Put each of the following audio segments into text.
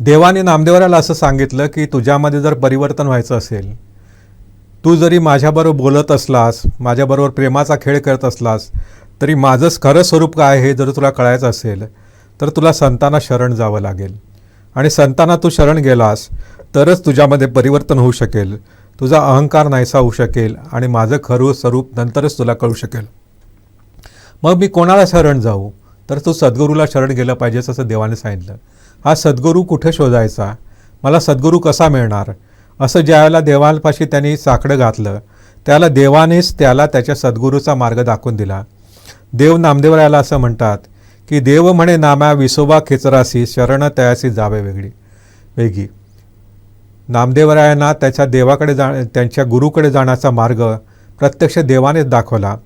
देवाने नामदेवराला असं सांगितलं की तुझ्यामध्ये जर परिवर्तन व्हायचं असेल तू जरी माझ्याबरोबर बोलत असलास माझ्याबरोबर प्रेमाचा खेळ करत असलास तरी माझं खरं स्वरूप काय आहे जर तुला कळायचं असेल तर तुला संतांना शरण जावं लागेल. आणि संतांना तू शरण गेलास तरच तुझ्यामध्ये परिवर्तन होऊ शकेल तुझा अहंकार नाहीसा होऊ शकेल आणि माझं खरं स्वरूप नंतरच तुला कळू शकेल. मग मी कोणाला शरण जाऊ? तर तू सद्गुरूला शरण गेलं पाहिजेस असं देवाने सांगितलं. हा सद्गुरू कुठे शोधायचा? मला सद्गुरू कसा मिळणार? असं ज्यावेळेला देवालपाशी त्यांनी साकडं घातलं त्याला देवानेच त्याला त्याच्या सद्गुरूचा मार्ग दाखवून दिला. देव नामदेवरायाला असं म्हणतात की देव म्हणे नाम्या विसोबा खेचरासी शरण तयासी जावे वेगळी. वेगळी नामदेवरायांना त्याच्या देवाकडे जा त्यांच्या गुरुकडे जाण्याचा मार्ग प्रत्यक्ष देवानेच दाखवला.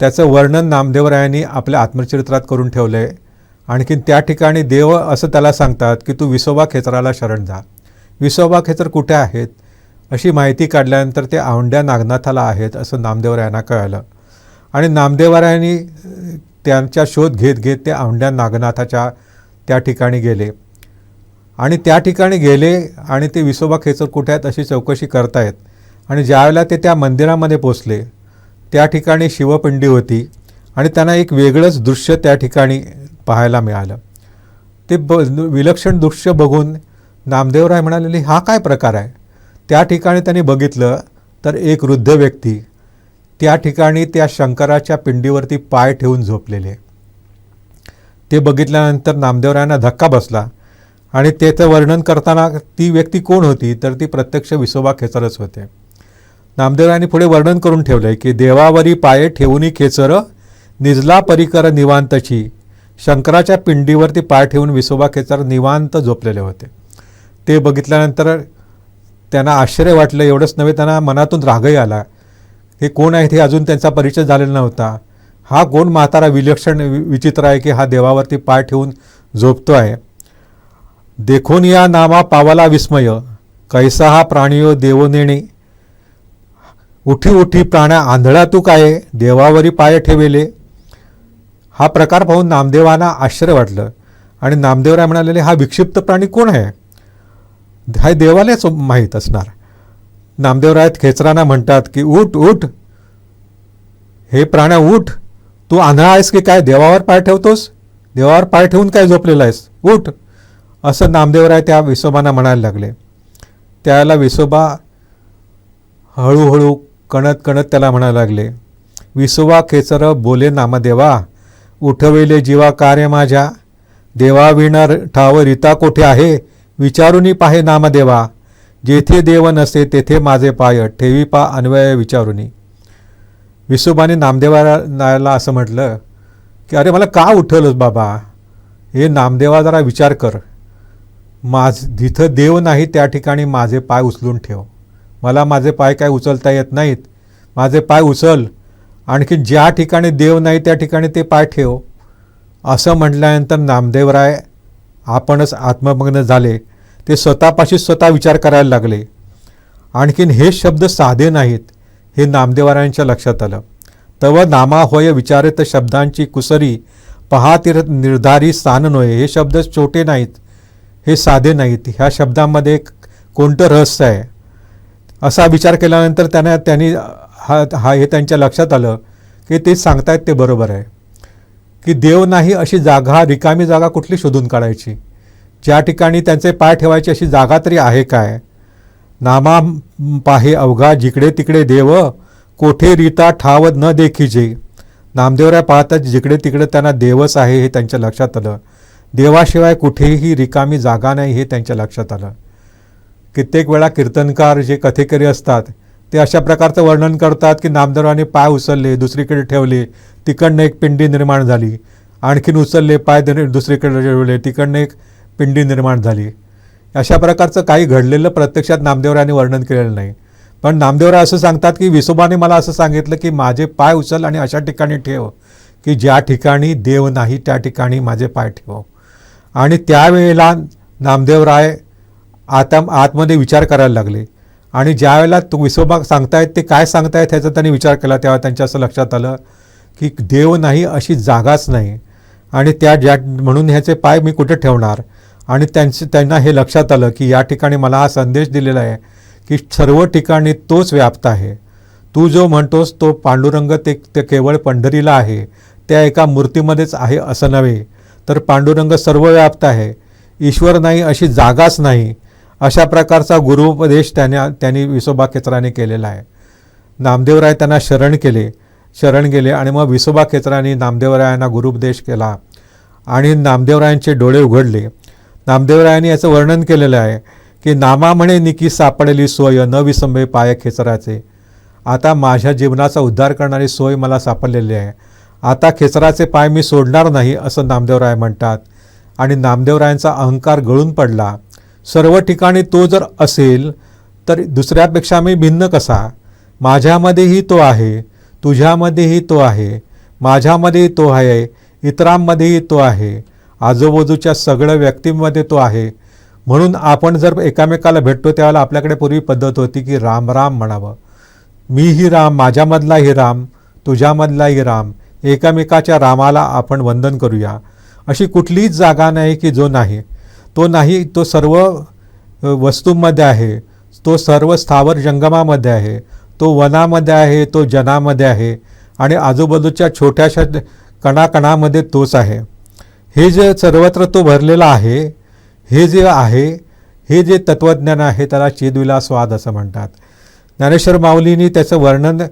त्याचं वर्णन नामदेवरायांनी आपल्या आत्मचरित्रात करून ठेवलं आहे आणखीन त्या ठिकाणी देव असं त्याला सांगतात की तू विसोबा खेचराला शरण जा. विसोबा खेचर कुठे आहेत? अशी माहिती काढल्यानंतर ते औंड्या नागनाथाला आहेत असं नामदेवरायांना कळलं. आणि नामदेवरायांनी त्यांचा शोध घेत घेत ते औंड्या नागनाथाच्या त्या ठिकाणी गेले. आणि त्या ठिकाणी गेले आणि ते विसोबा खेचर कुठे आहेत अशी चौकशी करतायत. आणि ज्यावेळेला ते त्या मंदिरामध्ये पोचले त्या ठिकाणी शिवपिंडी होती. आणि त्यांना एक वेगळंच दृश्य त्या ठिकाणी पाहायला मिळालं. ते ब विलक्षण दृश्य बघून नामदेवराय म्हणालेली हा काय प्रकार आहे? त्या ठिकाणी त्यांनी बघितलं तर एक वृद्ध व्यक्ती त्या ठिकाणी त्या शंकराच्या पिंडीवरती पाय ठेवून झोपलेले. ते बघितल्यानंतर नामदेवरायांना धक्का बसला आणि त्याचं वर्णन करताना ती व्यक्ती कोण होती तर ती प्रत्यक्ष विसोबा खेचरच होते. नामदेवरायांनी पुढे वर्णन करून ठेवलं आहे की देवावरी पाये ठेवूनी खेचर निजला परिकर निवांतची शंकराच्या पिंडीवरती पाय ठेवून विसोबा खेचर निवांत झोपलेले होते. ते बघितल्यानंतर त्यांना आश्चर्य वाटलं. एवढंच नव्हे त्यांना मनातून रागही आला. हे कोण आहेत? हे अजून त्यांचा परिचय झालेला नव्हता. हा कोण? म्हातारा विलक्षण वि- विचित्र आहे की हा देवावरती पाय ठेवून झोपतो आहे. देखून या नामा पावाला विस्मय. कैसा हा प्राणियो देवो नेणे उठी उठी प्राण्या आंधळा तू काय? देवावरी पाय ठेवेले. हा प्रकार पाहून नामदेवांना आश्चर्य वाटलं. आणि नामदेवराय म्हणालेले हा विक्षिप्त प्राणी कोण आहे? हा देवालाच माहीत असणार. नामदेवरायात खेचरांना म्हणतात की उठ उठ. हे प्राण्या उठ. तू आंधळा आहेस की काय? देवावर पाय ठेवतोस? देवावर पाय ठेवून काय झोपलेला आहेस? उठ. असं नामदेवराय त्या विसोबांना म्हणायला लागले. त्याला विसोबा हळूहळू कणत कणत त्याला म्हणायला लागले विसोबा खेचर बोले नामदेवा. उठवेले जीवा कार्य माझ्या. देवाविणार ठाव रीता कोठे आहे? विचारूनी पाहे नामदेवा. जेथे देव नसे तेथे माझे पाय. ठेवी पा अन्वय विचारूनी. विसोबाने नामदेवाला असं म्हटलं की अरे मला का उठवलंस बाबा? हे नामदेवा जरा विचार कर. माझ जिथं देव नाही त्या ठिकाणी माझे पाय उचलून ठेव. मला माझे पाय काय उचलता येत नाहीत? माझे पाय उचल. आणखी ज्या ठिकाणी देव नाही त्या ठिकाणी ते पाय ठेव. असं म्हटल्यानंतर नामदेवराय आपणच आत्ममग्न झाले. ते स्वतःपाशी स्वतः विचार करायला लागले. आणखीन हे शब्द साधे नाहीत हे नामदेवरायांच्या लक्षात आलं. तव नामा होय विचारित शब्दांची कुसरी पहातीर निर्धारी स्थान नोय. हे शब्द छोटे नाहीत हे साधे नाहीत. ह्या शब्दांमध्ये कोणतं रहस्य आहे? असा विचार केल्यानंतर त्यांना त्यांनी हा हा हे त्यांच्या लक्षात आलं. की ते सांगतायत ते बरोबर आहे. की देव नाही अशी जागा रिकामी जागा कुठली शोधून काढायची? ज्या ठिकाणी त्यांचे पाय ठेवायची अशी जागा तरी आहे काय? नामा पाहे अवघा जिकडे तिकडे देव कोठे रीता ठाव न देखीजे नामदेवराय पाहतात जिकडे तिकडे त्यांना देवच आहे हे त्यांच्या लक्षात आलं. देवाशिवाय कुठेही रिकामी जागा नाही हे त्यांच्या लक्षात आलं. कित्येक वेळा कीर्तनकार जे कथेकरी असतात ते अशा प्रकारचं वर्णन करतात की नामदेवराने पाय उचलले दुसरीकडे ठेवले तिकडनं एक पिंडी निर्माण झाली. आणखीन उचलले पाय दुसरीकडे ठेवले तिकडनं एक पिंडी निर्माण झाली. अशा प्रकारचं काही घडलेलं प्रत्यक्षात नामदेवराने वर्णन केलेलं नाही. पण नामदेवराय असं सांगतात की विसोबाने मला असं सांगितलं की माझे पाय उचल आणि अशा ठिकाणी ठेव की ज्या ठिकाणी देव नाही त्या ठिकाणी माझे पाय ठेव. आणि त्यावेळेला नामदेवराय आता आतमध्ये विचार करायला लागले. आणि ज्या वेळेला तो विसोबा सांगतायत ते काय सांगतायत ह्याचा त्यांनी विचार केला तेव्हा त्यांच्या असं लक्षात आलं की देव नाही अशी जागाच नाही. आणि त्या ज्या म्हणून ह्याचे पाय मी कुठे ठेवणार? आणि त्यांचे त्यांना हे लक्षात आलं की या ठिकाणी मला हा संदेश दिलेला आहे की सर्व ठिकाणी तोच व्याप्त आहे. तू जो म्हणतोस तो पांडुरंग ते ते केवळ पंढरीला आहे. त्या एका मूर्तीमध्येच आहे असं नव्हे. तर पांडुरंग सर्व व्याप्त आहे. ईश्वर नाही अशी जागाच नाही. अशा प्रकारचा गुरुपदेश त्याने त्यांनी विसोबा खेचराने केलेला आहे. नामदेवराय त्यांना शरण केले. शरण गेले आणि मग विसोबा खेचराने नामदेवरायांना गुरुपदेश केला आणि नामदेवरायांचे डोळे उघडले. नामदेवरायांनी याचं वर्णन केलेलं आहे की नामा म्हणे निकी सापडली सोय न विसंबे पाय खेचराचे. आता माझ्या जीवनाचा उद्धार करणारी सोय मला सापडलेली आहे. आता खेचराचे पाय मी सोडणार नाही असं नामदेवराय म्हणतात. आणि नामदेवरायांचा अहंकार गळून पडला. सर्व ठिकाणी तो जर असेल तर दुसऱ्यापेक्षा मी भिन्न कसा? माझ्यामध्येही तो आहे तुझ्यामध्येही तो आहे माझ्यामध्येही तो आहे इतरांमध्येही तो आहे आजूबाजूच्या सगळ्या व्यक्तींमध्ये तो आहे. म्हणून आपण जर एकामेकाला भेटतो त्यावेळेला आपल्याकडे पूर्वी पद्धत होती की राम राम म्हणावं. मीही राम माझ्यामधलाही राम तुझ्यामधलाही राम एकामेकाच्या रामाला आपण वंदन करूया. अशी कुठलीच जागा नाही की जो नाही. तो नाही तो सर्व वस्तूंमध्ये आहे. तो सर्व स्थावर जंगमामध्ये आहे. तो वनामध्ये आहे तो जनामध्ये आहे. आणि आजूबाजूच्या छोट्याशा कणाकणामध्ये तोच आहे. हे जे सर्वत्र तो भरलेला आहे हे जे आहे हे जे तत्त्वज्ञान आहे त्याला चिदविलासवाद असं म्हणतात. ज्ञानेश्वर माऊलींनी त्याचं वर्णन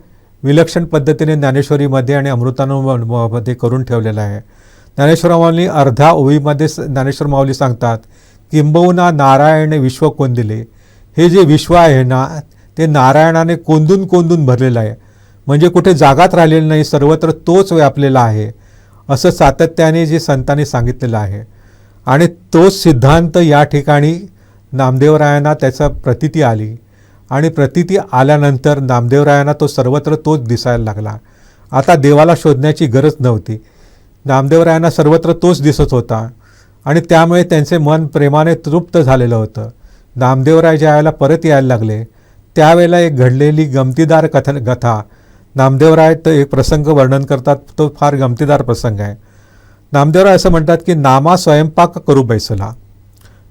विलक्षण पद्धतीने ज्ञानेश्वरीमध्ये आणि अमृतानुभवमध्ये करून ठेवलेलं आहे. ज्ञानेश्वर माऊली अर्ध्या ओळीमध्ये ज्ञानेश्वर माऊली सांगतात किंबहुना नारायण विश्व कोंदिले. हे जे विश्व आहे ना ते नारायणाने कोंदून कोंदून भरलेलं आहे. म्हणजे कुठे जागात राहिलेलं नाही सर्वत्र तोच व्यापलेला आहे असं सातत्याने जे संतांनी सांगितलेलं आहे. आणि तोच सिद्धांत या ठिकाणी नामदेवरायांना त्याचा प्रतीती आली. आणि प्रतीती आल्यानंतर नामदेवरायांना तो सर्वत्र तोच दिसायला लागला. आता देवाला शोधण्याची गरज नव्हती. नामदेवरायांना सर्वत्र तोच दिसत होता आणि त्यामुळे त्यांचे मन प्रेमाने तृप्त झालेलं होतं. नामदेवराय ज्या वेळेला परत यायला लागले त्यावेळेला एक घडलेली गमतीदार कथन कथा. नामदेवराय तर एक प्रसंग वर्णन करतात तो फार गमतीदार प्रसंग आहे. नामदेवराय असं म्हणतात की नामा स्वयंपाक करू बैसला.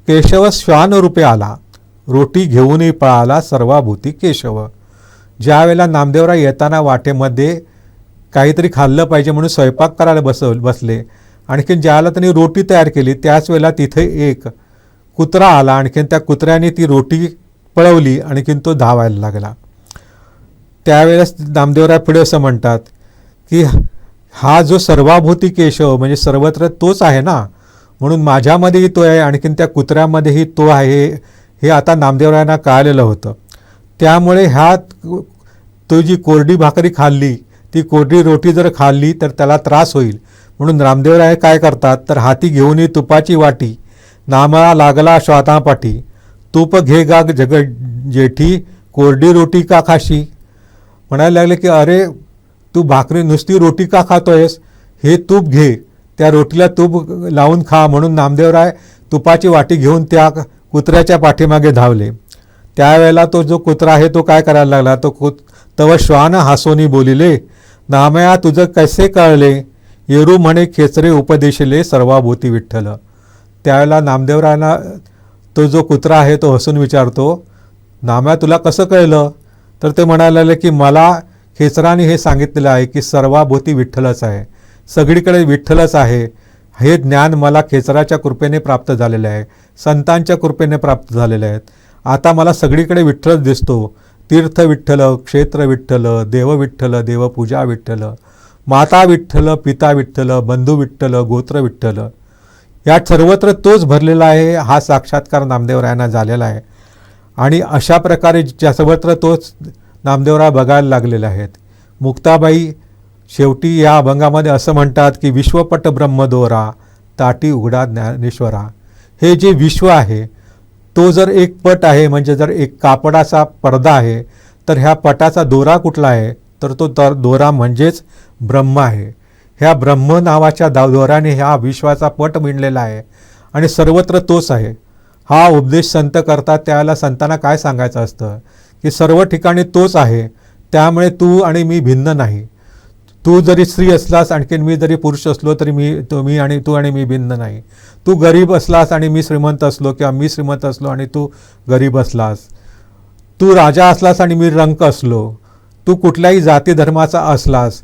केशव श्वान रूपे आला. रोटी घेऊनही पळाला सर्वाभूती केशव. ज्यावेळेला नामदेवराय येताना वाटेमध्ये काहीतरी खाल्लं पाहिजे म्हणून स्वयंपाक करायला बसव बसले. आणखीन ज्यावेळेला त्यांनी रोटी तयार केली त्याच वेळेला तिथे एक कुत्रा आला. आणखीन त्या कुत्र्याने ती रोटी पळवली. आणखीन तो धावायला लागला. त्यावेळेस नामदेवराय पुढे असं म्हणतात की हा जो सर्वाभूती केशव म्हणजे सर्वत्र तोच आहे ना? म्हणून माझ्यामध्येही तो आहे. आणखीन त्या कुत्र्यामध्येही तो आहे. हे आता नामदेवरायांना कळालेलं होतं. त्यामुळे ह्या तो जी कोरडी भाकरी खाल्ली ती कोरडी रोटी जर खाल्ली तर त्याला त्रास होईल. म्हणून रामदेवराय काय करतात? तर हाती घेऊन तुपाची वाटी नामळा लागला श्वातापाठी. तूप घे गा जग जेठी कोरडी रोटी का खाशी? म्हणायला लागले की अरे तू भाकरी नुसती रोटी का खातोयस? हे तूप घे. त्या रोटीला तूप लावून खा. म्हणून नामदेवराय तुपाची वाटी घेऊन त्या कुत्र्याच्या पाठीमागे धावले. त्यावेळेला तो जो कुत्रा आहे तो काय करायला लागला? तो कुत तव श्वान हासोनी बोलिले नामया तुझं कसे कळले? येरू म्हणे खेचरे उपदेशले सर्वाभूती विठ्ठल. त्यावेळेला नामदेवरायांना तो जो कुत्रा आहे तो हसून विचारतो नाम्या तुला कसं कळलं? तर ते म्हणायला लागले की मला खेचराने हे सांगितलेलं आहे की सर्वाभूती विठ्ठलच आहे. सगळीकडे विठ्ठलच आहे. हे ज्ञान मला खेचराच्या कृपेने प्राप्त झालेलं आहे. संतांच्या कृपेने प्राप्त झालेले आहेत. आता मला सगळीकडे विठ्ठलच दिसतो. तीर्थ विठ्ठल क्षेत्र विठ्ठल देव विठ्ठल देवपूजा विठ्ठल माता विठ्ठल पिता विठ्ठल बंधू विठ्ठल गोत्र विठ्ठल. यात सर्वत्र तोच भरलेला आहे हा साक्षात्कार नामदेवरायांना झालेला आहे. आणि अशा प्रकारे ज्या सर्वत्र तोच नामदेवराय बघायला लागलेले आहेत. मुक्ताबाई शेवटी या अभंगामध्ये असं म्हणतात की विश्वपट ब्रह्मदोरा ताटी उघडा ज्ञानेश्वरा. हे जे विश्व आहे तो जर एक पट आहे म्हणजे जर एक कापडाचा पडदा आहे तर ह्या पटाचा दोरा कुठला आहे? तर तो तर दोरा म्हणजेच ब्रह्म आहे. ह्या ब्रह्म नावाच्या दा दोराने ह्या विश्वाचा पट विणलेला आहे आणि सर्वत्र तोच आहे. हा उपदेश संत करतात त्याला संतांना काय सांगायचं असतं? की सर्व ठिकाणी तोच आहे त्यामुळे तू आणि मी भिन्न नाही. तू जरी स्त्री असलास आणखीन मी जरी पुरुष असलो तरी मी तो मी आणि तू आणि मी भिन्न नाही. तू गरीब असलास आणि मी श्रीमंत असलो किंवा मी श्रीमंत असलो आणि तू गरीब असलास. तू राजा असलास आणि मी रंक असलो. तू कुठल्याही जाती धर्माचा असलास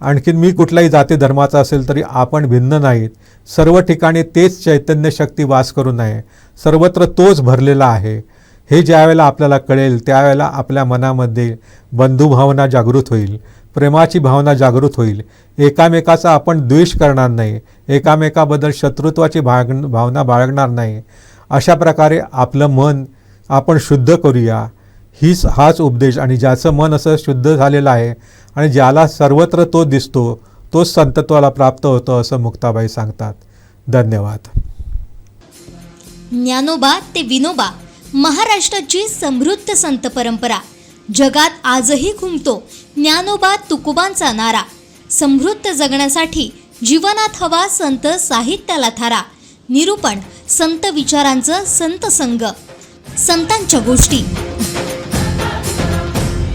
आणखीन मी कुठल्याही जाती धर्माचा असेल तरी आपण भिन्न नाहीत. सर्व ठिकाणी तेच चैतन्य शक्ती वास करू नये. सर्वत्र तोच भरलेला आहे. हे ज्यावेळेला आपल्याला कळेल त्यावेळेला आपल्या मनामध्ये बंधुभावना जागृत होईल प्रेमाची भावना जागृत होईल. एकामेकाचा आपण द्वेष करणार नाही एकामेकाबद्दल शत्रुत्वाची भाग भावना बाळगणार नाही. अशा प्रकारे आपलं मन आपण शुद्ध करूया. हीच हाच उपदेश आणि ज्याचं मन असं शुद्ध झालेलं आहे आणि ज्याला सर्वत्र तो दिसतो तोच संतत्वाला प्राप्त होतो असं मुक्ताबाई सांगतात. धन्यवाद. ज्ञानोबा ते विनोबा. महाराष्ट्राची समृद्ध संत परंपरा. जगात आजही घुमतो ज्ञानोबा तुकोबांचा नारा. समृद्ध जगण्यासाठी जीवनात हवा संत साहित्याला थारा. निरूपण संत विचारांचं संत संग संतांच्या गोष्टी.